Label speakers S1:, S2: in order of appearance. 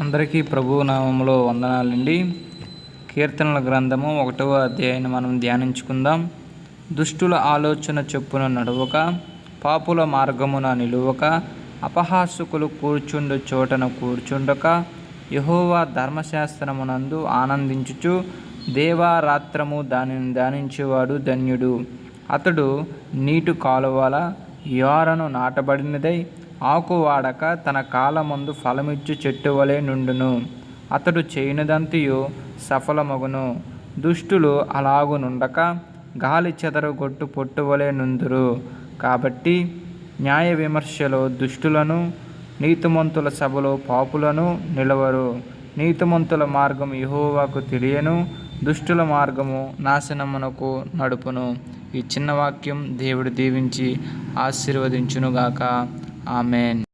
S1: అందరికీ ప్రభు నామంలో వందనాలండి. కీర్తనల గ్రంథము ఒకటవ అధ్యాయాన్ని మనం ధ్యానించుకుందాం. దుష్టుల ఆలోచన చొప్పున నడవక పాపుల మార్గమున నిలువక అపహాసుకులు కూర్చుండు చోటన కూర్చుండక యహోవా ధర్మశాస్త్రమునందు ఆనందించుచు దేవారాత్రము దానిని ధ్యానించేవాడు ధన్యుడు. అతడు నీటి కాలువల యోరను నాటబడినదై ఆకు వాడక తన కాలమందు ఫలమిచ్చు చెట్టు వలె నుండును. అతడు చేయనిదంతయు సఫలమగును. దుష్టులు అలాగు నుండక గాలి చెదరగొట్టు పొట్టు వలె నుందురు. కాబట్టి న్యాయ విమర్శలో దుష్టులను నీతిమంతుల సభలో పాపులను నిలవరు. నీతిమంతుల మార్గం యహోవాకు తెలియను దుష్టుల మార్గము నాశనమునకు నడుపును. ఈ చిన్న వాక్యం దేవుడు దీవించి ఆశీర్వదించునుగాక. ആമേൻ